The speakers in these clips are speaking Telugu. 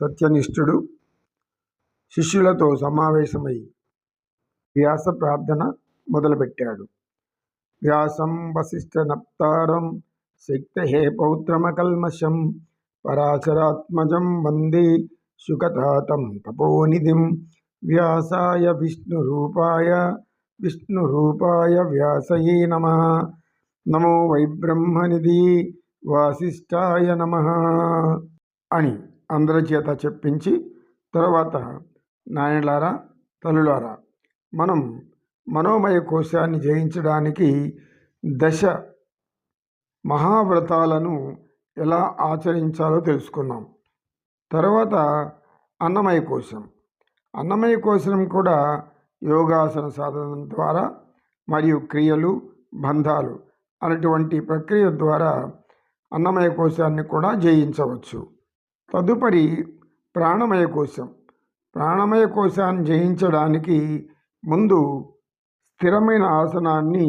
సత్యనిష్ఠుడు శిష్యులతో సమావేశమై వ్యాస ప్రార్థన మొదలుపెట్టాడు. వ్యాసం వశిష్ఠ నప్తారం శక్తే పౌత్రమకల్మషం పరాశరాత్మజం వందే సుఖతాతం తపోనిధిం వ్యాసాయ విష్ణురూపాయ విష్ణురూపాయ వ్యాసయే నమ. నమో వై బ్రహ్మనిధి వాసిష్ఠాయ నమ అని అందరి చేత చెప్పించి తర్వాత నాయనలారా తల్లులారా మనం మనోమయ కోశాన్ని జయించడానికి దశ మహావ్రతాలను ఎలా ఆచరించాలో తెలుసుకున్నాం తర్వాత అన్నమయ కోశం. అన్నమయ కోశం కూడా యోగాసన సాధన ద్వారా మరియు క్రియలు బంధాలు అనేటువంటి ప్రక్రియ ద్వారా అన్నమయ కోశాన్ని కూడా జయించవచ్చు. తదుపరి ప్రాణమయ కోశం. ప్రాణమయ కోశాన్ని జయించడానికి ముందు స్థిరమైన ఆసనాన్ని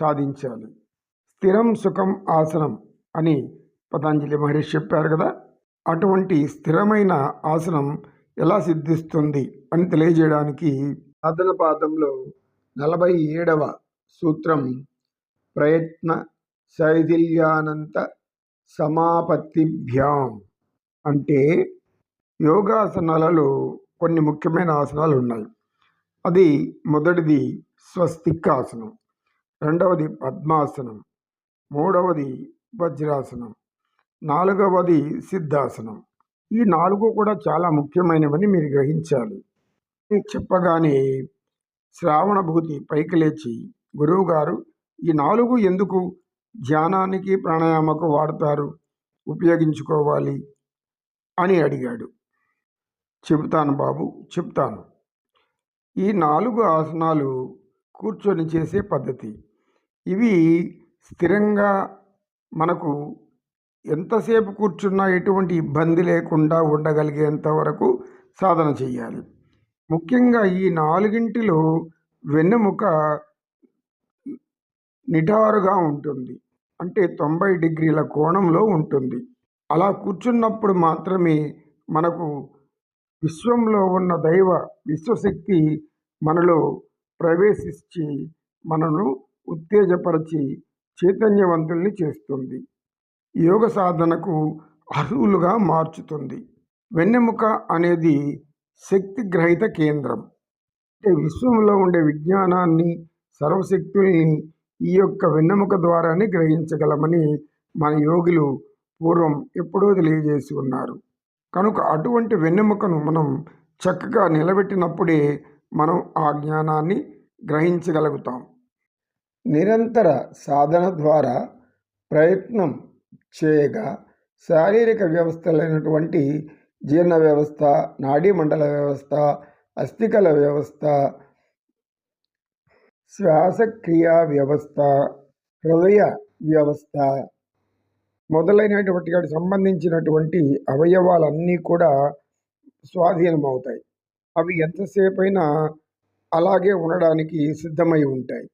సాధించాలి. స్థిరం సుఖం ఆసనం అని పతంజలి మహర్షి చెప్పారు కదా! అటువంటి స్థిరమైన ఆసనం ఎలా సిద్ధిస్తుంది అని తెలియజేయడానికి సాధన పాదంలో నలభై ఏడవ సూత్రం ప్రయత్న శైథిల్యానంత సమాపత్తిభ్యాం అంటే యోగాసనాలలో కొన్ని ముఖ్యమైన ఆసనాలు ఉన్నాయి అది మొదటిది స్వస్తికాసనం రెండవది పద్మాసనం మూడవది వజ్రాసనం నాలుగవది సిద్ధాసనం. ఈ నాలుగు కూడా చాలా ముఖ్యమైనవని మీరు గ్రహించాలి. చెప్పగానే శ్రావణభూతి పైకి లేచి గురువుగారు ఈ నాలుగు ఎందుకు ధ్యానానికి ప్రాణాయామకు వాడతారు? ఉపయోగించుకోవాలి. అని అడిగాడు. చెబుతాను బాబు చెప్తాను ఈ నాలుగు ఆసనాలు కూర్చొని చేసే పద్ధతి. ఇవి స్థిరంగా మనకు ఎంతసేపు కూర్చున్నా ఎటువంటి ఇబ్బంది లేకుండా ఉండగలిగేంత వరకు సాధన చేయాలి. ముఖ్యంగా ఈ నాలుగింటిలో వెన్నెముక నిటారుగా ఉంటుంది. అంటే తొంభై డిగ్రీల కోణంలో ఉంటుంది. అలా కూర్చున్నప్పుడు మాత్రమే మనకు విశ్వంలో ఉన్న దైవ విశ్వశక్తి మనలో ప్రవేశించి మనను ఉత్తేజపరిచి చైతన్యవంతుల్ని చేస్తుంది. యోగ సాధనకు అర్హులుగా మార్చుతుంది. వెన్నెముక అనేది శక్తి గ్రహిత కేంద్రం. అంటే విశ్వంలో ఉండే విజ్ఞానాన్ని సర్వశక్తుల్ని ఈ యొక్క వెన్నెముక ద్వారానే గ్రహించగలమని మన యోగులు పూర్వం ఎప్పుడో తెలియజేసి ఉన్నారు. కనుక అటువంటి వెన్నెముకను మనం చక్కగా నిలబెట్టినప్పుడే మనం ఆ జ్ఞానాన్ని గ్రహించగలుగుతాం. నిరంతర సాధన ద్వారా ప్రయత్నం చేయగా శారీరక వ్యవస్థలైనటువంటి జీర్ణ వ్యవస్థ నాడీమండల వ్యవస్థ అస్థికల వ్యవస్థ శ్వాసక్రియా వ్యవస్థ హృదయ వ్యవస్థ మొదలైనటువంటి వాటికి సంబంధించినటువంటి అవయవాలన్నీ కూడా స్వాధీనం అవుతాయి అవి ఎంతసేపైనా అలాగే ఉండడానికి సిద్ధమై ఉంటాయి.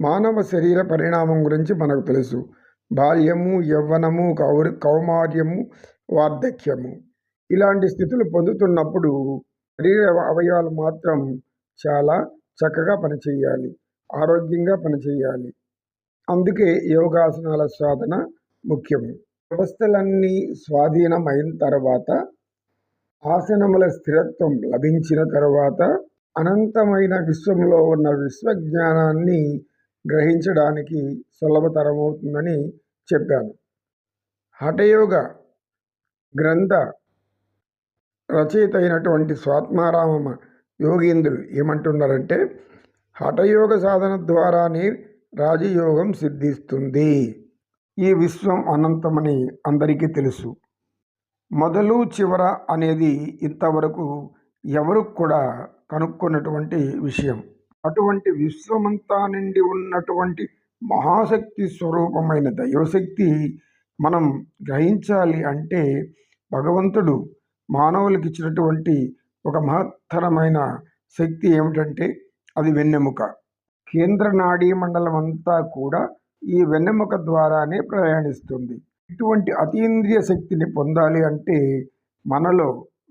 మానవ శరీర పరిణామం గురించి మనకు తెలుసు. బాల్యము యవ్వనము కౌర కౌమార్యము వార్ధక్యము ఇలాంటి స్థితులు పొందుతున్నప్పుడు శరీర అవయవాలు మాత్రం చాలా చక్కగా పనిచేయాలి. ఆరోగ్యంగా పనిచేయాలి. అందుకే యోగాసనాల సాధన ముఖ్యం. వ్యవస్థలన్నీ స్వాధీనమైన తర్వాత ఆసనముల స్థిరత్వం లభించిన తర్వాత అనంతమైన విశ్వంలో ఉన్న విశ్వజ్ఞానాన్ని గ్రహించడానికి సులభతరమవుతుందని చెప్పాను. హఠయోగ గ్రంథ రచయిత అయినటువంటి స్వాత్మారామ యోగేంద్రులు ఏమంటున్నారంటే హఠయోగ సాధన ద్వారానే రాజయోగం సిద్ధిస్తుంది. ఈ విశ్వం అనంతమని అందరికీ తెలుసు. మొదలు చివర అనేది ఇంతవరకు ఎవరు కూడా కనుక్కున్నటువంటి విషయం. అటువంటి విశ్వమంతా నిండి ఉన్నటువంటి మహాశక్తి స్వరూపమైన దైవశక్తి మనం గ్రహించాలి అంటే భగవంతుడు మానవులకు ఇచ్చినటువంటి ఒక మహత్తరమైన శక్తి ఏమిటంటే అది వెన్నెముక. కేంద్ర నాడీ మండలం అంతా కూడా ఈ వెన్నెముక ద్వారానే ప్రయాణిస్తుంది. ఇటువంటి అతీంద్రియ శక్తిని పొందాలి అంటే మనలో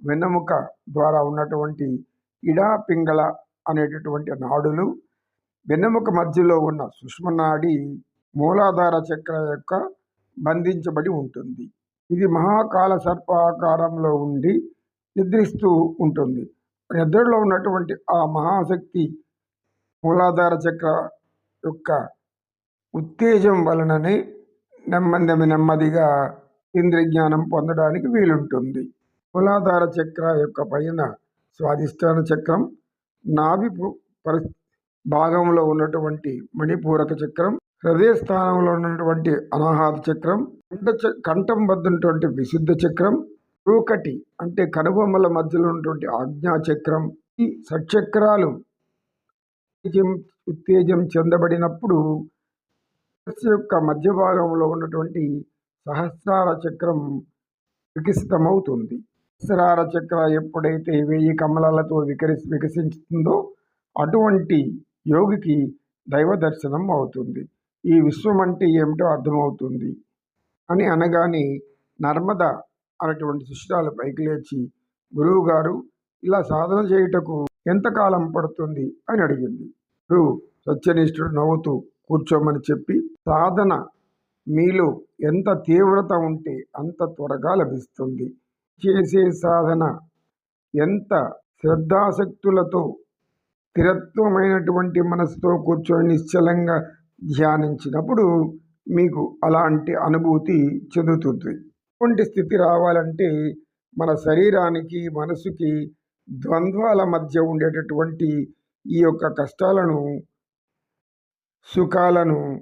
వెన్నెముక ద్వారా ఉన్నటువంటి ఇడా పింగళ అనేటటువంటి నాడులు వెన్నెముక మధ్యలో ఉన్న సుష్మనాడి మూలాధార చక్ర యొక్క బంధించబడి ఉంటుంది. ఇది మహాకాల సర్పాకారంలో ఉండి నిద్రిస్తూ ఉంటుంది. నిద్రలో ఉన్నటువంటి ఆ మహాశక్తి మూలాధార చక్ర యొక్క ఉత్తేజం వలననే నెమ్మది నెమ్మదిగా ఇంద్రజ్ఞానం పొందడానికి వీలుంటుంది. మూలాధార చక్ర యొక్క పైన స్వాధిష్టాన చక్రం నాభి పరి భాగంలో ఉన్నటువంటి మణిపూరక చక్రం హృదయ స్థానంలో ఉన్నటువంటి అనాహత చక్రం కంఠ చ- కంఠం వద్ద ఉన్నటువంటి విశుద్ధ చక్రం రూకటి అంటే కనుబొమ్మల మధ్యలో ఉన్నటువంటి ఆజ్ఞా చక్రం. ఈ సచక్రాలు ఉత్తేజం చెందబడినప్పుడు శిరస్సు యొక్క మధ్య భాగంలో ఉన్నటువంటి సహస్రార చక్రం వికసితమవుతుంది. సహస్రార చక్ర ఎప్పుడైతే వెయ్యి కమలాలతో వికరి వికసించుతుందో అటువంటి యోగికి దైవ దర్శనం అవుతుంది. ఈ విశ్వం అంటే ఏమిటో అర్థమవుతుంది. అని అనగానే నర్మద అనేటువంటి శిష్యురాలు పైకి లేచి గురువు గారు ఇలా సాధన చేయుటకు ఎంతకాలం పడుతుంది? అని అడిగింది. గురువు సత్యనిష్ఠుడు నవ్వుతూ కూర్చోమని చెప్పి సాధన మీలో ఎంత తీవ్రత ఉంటే అంత త్వరగా లభిస్తుంది. చేసే సాధన ఎంత శ్రద్ధాశక్తులతో స్థిరత్వమైనటువంటి మనసుతో కూర్చొని నిశ్చలంగా ధ్యానించినప్పుడు మీకు అలాంటి అనుభూతి చెందుతుంది. ఇటువంటి స్థితి రావాలంటే మన శరీరానికి మనసుకి ద్వంద్వాల మధ్య ఉండేటటువంటి ఈ యొక్క కష్టాలను సుఖాలను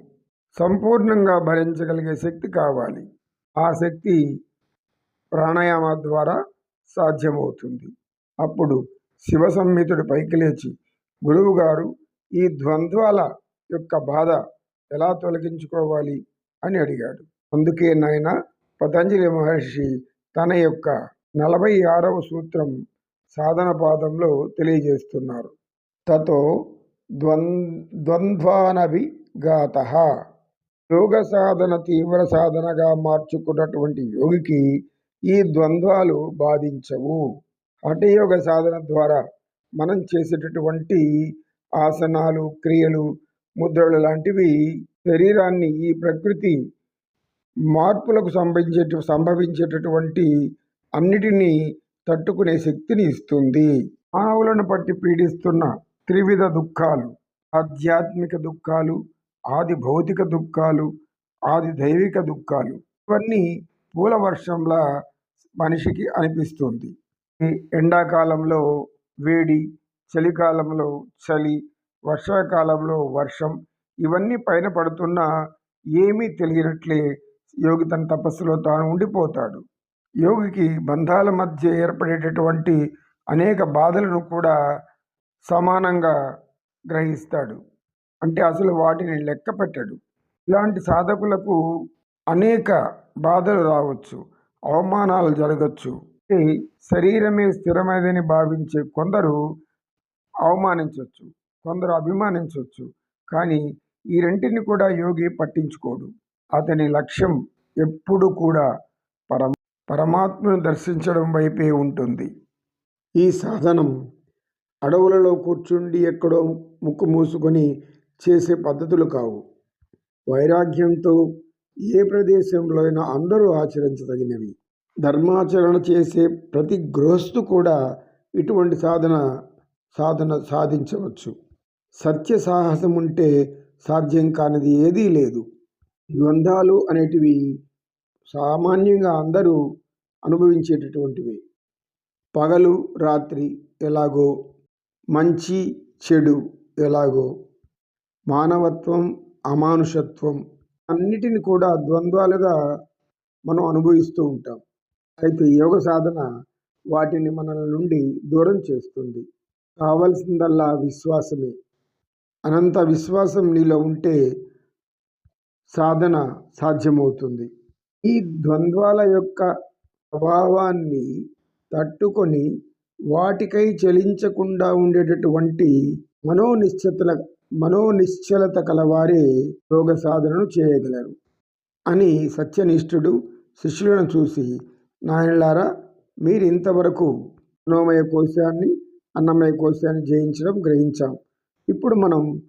సంపూర్ణంగా భరించగలిగే శక్తి కావాలి. ఆ శక్తి ప్రాణాయామ ద్వారా సాధ్యమవుతుంది. అప్పుడు శివ సంహితుడు పైకి లేచి గురువుగారు ఈ ద్వంద్వాల యొక్క బాధ ఎలా తొలగించుకోవాలి? అని అడిగాడు. అందుకే నాయన పతంజలి మహర్షి తన యొక్క నలభై ఆరవ సూత్రం సాధన పాదంలో తెలియజేస్తున్నారు. తతో ద్వం ద్వంద్వానభిఘాత యోగ సాధన తీవ్ర సాధనగా మార్చుకున్నటువంటి యోగికి ఈ ద్వంద్వాలు బాధించవు. హఠయోగ సాధన ద్వారా మనం చేసేటటువంటి ఆసనాలు క్రియలు ముద్రలు లాంటివి శరీరాన్ని ఈ ప్రకృతి మార్పులకు సంభవించే సంభవించేటటువంటి అన్నిటినీ తట్టుకునే శక్తిని ఇస్తుంది. మానవులను పట్టి పీడిస్తున్న త్రివిధ దుఃఖాలు ఆధ్యాత్మిక దుఃఖాలు ఆది భౌతిక దుఃఖాలు ఆది దైవిక దుఃఖాలు. ఇవన్నీ పూల వర్షంలా మనిషికి అనిపిస్తుంది. ఈ ఎండాకాలంలో వేడి చలికాలంలో చలి వర్షాకాలంలో వర్షం ఇవన్నీ పైన పడుతున్నా ఏమీ తెలియనట్లే యోగి తన తపస్సులో తాను ఉండిపోతాడు. యోగికి బంధాల మధ్య ఏర్పడేటటువంటి అనేక బాధలను కూడా సమానంగా గ్రహిస్తాడు. అంటే అసలు వాటిని లెక్క పెట్టడు. ఇలాంటి సాధకులకు అనేక బాధలు రావచ్చు అవమానాలు జరగచ్చు. శరీరమే స్థిరమైనదని భావించే కొందరు అవమానించవచ్చు కొందరు అభిమానించవచ్చు కానీ ఈ రెంటిని కూడా యోగి పట్టించుకోడు. అతని లక్ష్యం ఎప్పుడు కూడా పరమ పరమాత్మను దర్శించడం వైపే ఉంటుంది. ఈ సాధనం అడవులలో కూర్చుండి ఎక్కడో ముక్కు మూసుకొని చేసే పద్ధతులు కావు. వైరాగ్యంతో ఏ ప్రదేశంలో అయినా అందరూ ఆచరించదగినవి. ధర్మాచరణ చేసే ప్రతి గృహస్థు కూడా ఇటువంటి సాధన సాధన సాధించవచ్చు. సత్య సాహసం ఉంటే సాధ్యం కానిది ఏదీ లేదు. ద్వంద్వాలు అనేటివి సామాన్యంగా అందరూ అనుభవించేటటువంటివి. పగలు రాత్రి ఎలాగో మంచి చెడు ఎలాగో? మానవత్వం అమానుషత్వం అన్నిటిని కూడా ద్వంద్వాలుగా మనం అనుభవిస్తూ ఉంటాం. అయితే యోగ సాధన వాటిని మనల నుండి దూరం చేస్తుంది. కావలసిందల్లా విశ్వాసమే. అనంత విశ్వాసం నీలో ఉంటే సాధన సాధ్యమవుతుంది. ఈ ద్వంద్వాల యొక్క ప్రభావాన్ని తట్టుకొని వాటికై చలించకుండా ఉండేటటువంటి మనోనిశ్చతల మనోనిశ్చలత కలవారే యోగ సాధనను చేయగలరు అని సత్యనిష్ఠుడు శిష్యులను చూసి నాయనలారా మీరు ఇంతవరకు మనోమయ కోశాన్ని అన్నమయ కోశాన్ని జయించడం గ్రహించాం. ఇప్పుడు మనం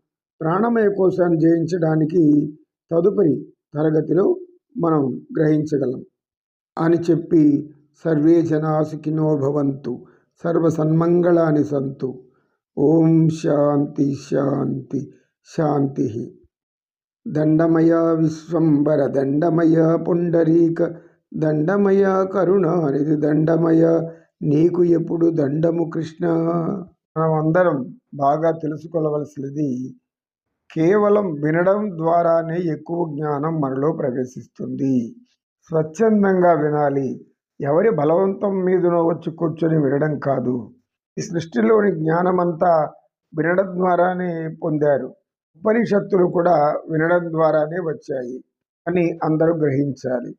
ప్రాణమయ కోశాన్ని జయించడానికి తదుపరి తరగతిలో మనం గ్రహించగలం అని చెప్పి సర్వే జనా సుఖినో భవంతు సర్వ సన్మంగళాని సంతు. ఓం శాంతి శాంతి శాంతి. దండమయ విశ్వంబర దండమయ పుండరీక దండమయ కరుణానిధి దండమయ నీకు ఎప్పుడు దండము కృష్ణ. మనం అందరం బాగా తెలుసుకోవలసినది కేవలం వినడం ద్వారానే ఎక్కువ జ్ఞానం మనలో ప్రవేశిస్తుంది. స్వచ్ఛందంగా వినాలి. ఎవరి బలవంతం మీదనో వచ్చి కూర్చొని వినడం కాదు. ఈ సృష్టిలోని జ్ఞానమంతా వినడం ద్వారానే పొందారు. ఉపనిషత్తులు కూడా వినడం ద్వారానే వచ్చాయి అని అందరూ గ్రహించాలి.